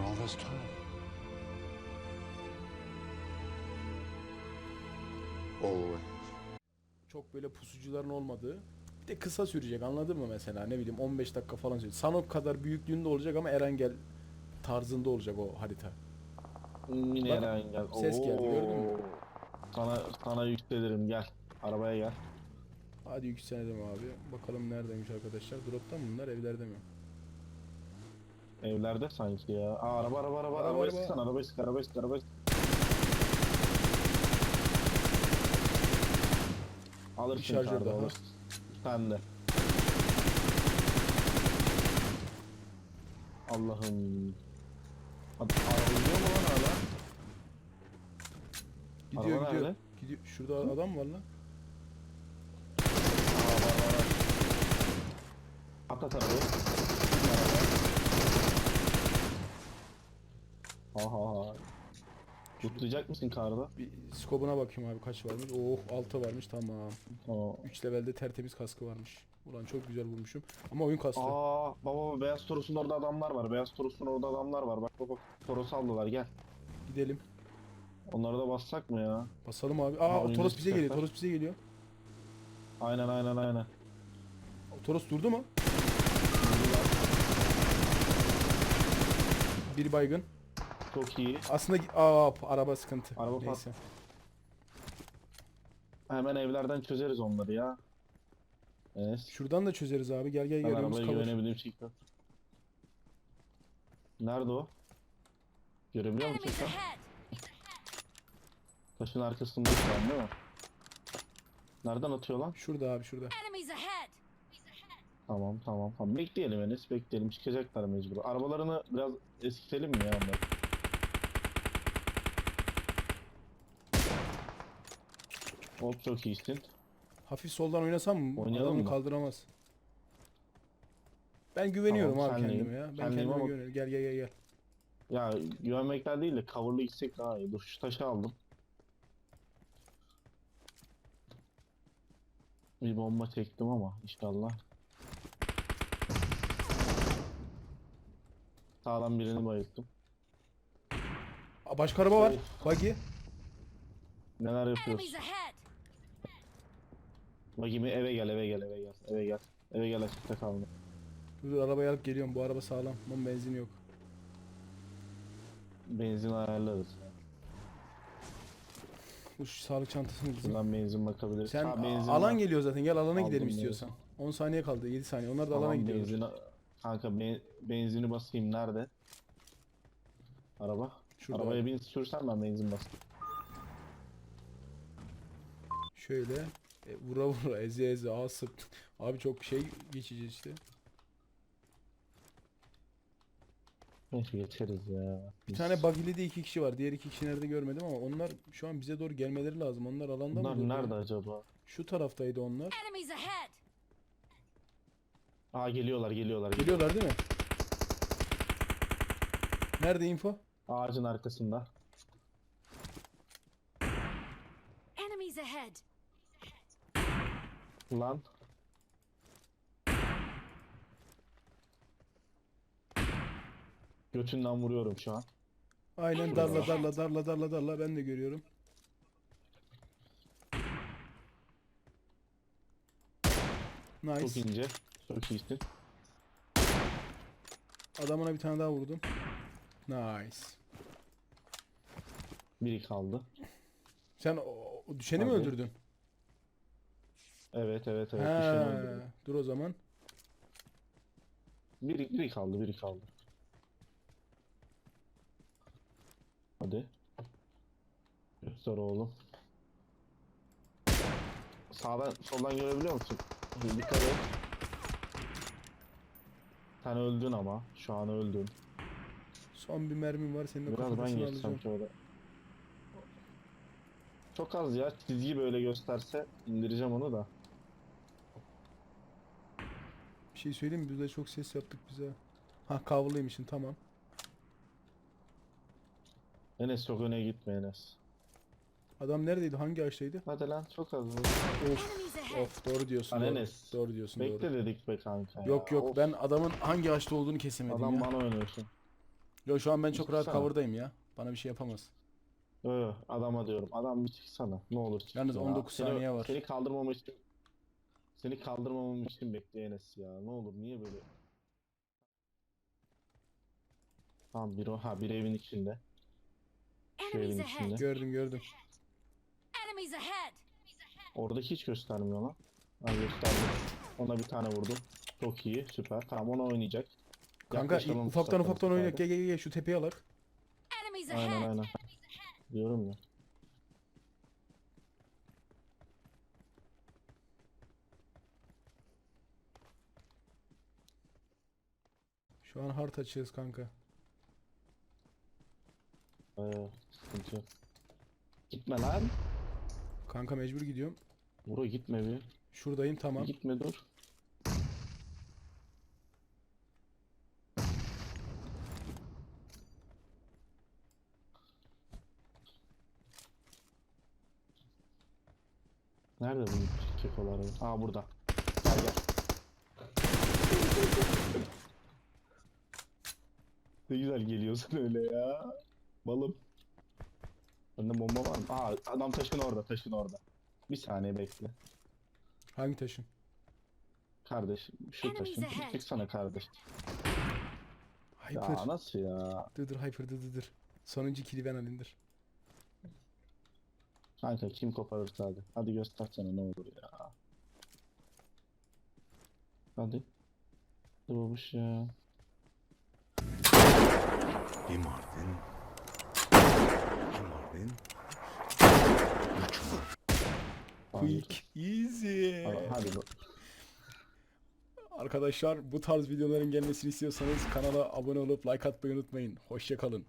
after all this time? Always. Çok böyle pusucuların olmadığı. Bir de kısa sürecek anladın mı mesela ne bileyim 15 dakika falan sürecek. Sanok kadar büyüklüğünde olacak ama Erengel tarzında olacak o harita. Yine Bak, Eren gel. ses geldi, gördün mü? Oo. Sana sana yükselirim gel. Arabaya gel. Hadi yükselelim abi. Bakalım neredeymiş arkadaşlar. Drop'ta mı bunlar evlerde mi? Evlerde sanki ya. Aa araba araba araba Araba, arabayı araba. sıksan arabayı sık arabayı sık arabayı sık. Alırsın şarjör karda, daha. alırsın. Sen de. Allah'ım. Ad- Araba gidiyor mu lan hala? Gidiyor Araba gidiyor. nerede? Gidiyor. Şurada adam var lan. Aa var var var. Atlat arabayı. Ha ha ha. Tutlayacak mısın karda? Bir skobuna bakayım abi kaç varmış. Oh 6 varmış tamam. Aa. 3 levelde tertemiz kaskı varmış. Ulan çok güzel vurmuşum. Ama oyun kastı. Aa baba baba beyaz Toros'un orada adamlar var. Beyaz Toros'un orada adamlar var. Bak bak bak. Toros'u aldılar gel. Gidelim. Onları da bassak mı ya? Basalım abi. Aa oyuncu Toros bize geliyor. Toros bize geliyor. Aynen aynen aynen. Toros durdu mu? Bir baygın. Çok iyi. Aslında aa araba sıkıntı. Araba pat- Neyse. Hemen evlerden çözeriz onları ya. Evet. Şuradan da çözeriz abi. Gel gel Ben gel. Önümüz arabaya kalır. güvenebildiğim şekilde. Nerede o? Görebiliyor musun Enemies sen? ahead! Taşın arkasında şu an değil mi? Nereden atıyor lan? Şurada abi şurada. Enemies ahead! Tamam tamam tamam. Bekleyelim Enes bekleyelim. Çıkacaklar mecbur. Arabalarını biraz eskitelim mi ya Hop çok iyisin. Hafif soldan oynasam mı? Oynayalım Adamı mı? kaldıramaz. Ben güveniyorum Tamam, abi senleyim. kendime ya. Ben Senleyim kendime ama- güveniyorum. Gel gel gel gel. Ya güvenmekten değil de coverlı gitsek daha iyi. Dur şu taşı aldım. Bir bomba çektim ama inşallah. Sağdan birini bayılttım. Aa, başka araba var. Buggy. Neler Enemies yapıyoruz? ahead! Bakayım eve gel eve gel eve gel eve gel. Eve gel açıkta kalma. Dur dur, arabayı alıp geliyorum. Bu araba sağlam. Bunun benzin yok. Benzin ayarlarız. Bu şu sağlık çantasını bizim. Buradan benzin bakabiliriz. Sen Ha, benzin alan var. geliyor zaten. Gel alana Aldım gidelim benzin. istiyorsan. 10 saniye kaldı. 7 saniye. Onlar da alana Tamam, gidiyor. benzin, kanka ben, benzini basayım nerede? Araba. Şurada. Arabaya bin sürsen ben benzin basayım. Şöyle e, vura vura eze eze asıp abi çok şey geçici işte. Neyse geçeriz ya. Bir tane buggy'li de iki kişi var. Diğer iki kişi nerede görmedim ama onlar şu an bize doğru gelmeleri lazım. Onlar alanda mı? Bunlar durdu nerede ya? acaba? Şu taraftaydı onlar. Enemies ahead! Aa geliyorlar geliyorlar. Geliyorlar değil mi? Nerede info? Ağacın arkasında. Enemies ahead! Lan. Götünden vuruyorum şu an. Aynen darla darla darla darla darla ben de görüyorum. Çok Nice. ince. Çok iyisin. Adamına bir tane daha vurdum. Nice. Biri kaldı. Sen o, o düşeni mi öldürdün? Evet evet evet. Öldürdüm. dur o zaman. Biri, biri kaldı biri kaldı. Hadi. Göster oğlum. Sağdan soldan görebiliyor musun? Dikkat et. Sen öldün ama. Şu an öldün. Son bir mermim var senin de Biraz ben geçsem alacağım. şöyle. Çok az ya. Çizgi böyle gösterse indireceğim onu da. Bir şey söyleyeyim mi? Biz de çok ses yaptık bize. Ha kavruluymuşsun tamam. Enes çok öne gitme Enes. Adam neredeydi? Hangi ağaçtaydı? Hadi lan çok az. Enemies ahead! Of doğru diyorsun. Lan Doğru, Enes, doğru diyorsun Bekle doğru. dedik be kanka ya. Yok yok Of, ben adamın hangi ağaçta olduğunu kesemedim Adam ya. bana oynuyorsun. Yo şu an ben çok rahat Çıksana. cover'dayım ya. Bana bir şey yapamaz. Ö, adama diyorum. Adam bir çıksana. Ne olur çık Yalnız ya. 19 Seni- saniye var. Seni kaldırmam için seni kaldırmamam için bekle Enes ya. Ne olur niye böyle? Tamam bir o ha bir evin içinde. Şu evin içinde. Gördüm gördüm. Enemies ahead. Oradaki hiç göstermiyor lan. Ha gösterdi. Ona bir tane vurdum. Çok iyi süper. Tamam onu oynayacak. Kanka Yaklaşamam ufaktan ufaktan süperdi. Gel gel gel şu tepeye alak. Aynen aynen. Diyorum ya. Şu an hard açığız kanka. Ee, sıkıntı yok. Gitme lan. Kanka mecbur gidiyorum. Bro gitme bir. Şuradayım tamam. Gitme dur. Nerede bunun kekoları? Aa burada. Gel gel. Ne güzel geliyorsun öyle ya. Balım. Bende bomba var mı? Aa adam taşın orada taşın orada. Bir saniye bekle. Hangi taşın? Kardeş şu taşın. Çıksana kardeş. Hyper. Ya nasıl ya? Dır dır hyper dır dır dır. Sonuncu kili ben alayımdır. Kanka kim koparırsa hadi. Hadi göstersene ne olur ya. Hadi. Dur babuş ya. Bir Mardin, iki Mardin, üç Mardin. Quick, easy. Hadi. Arkadaşlar bu tarz videoların gelmesini istiyorsanız kanala abone olup like atmayı unutmayın. Hoşçakalın.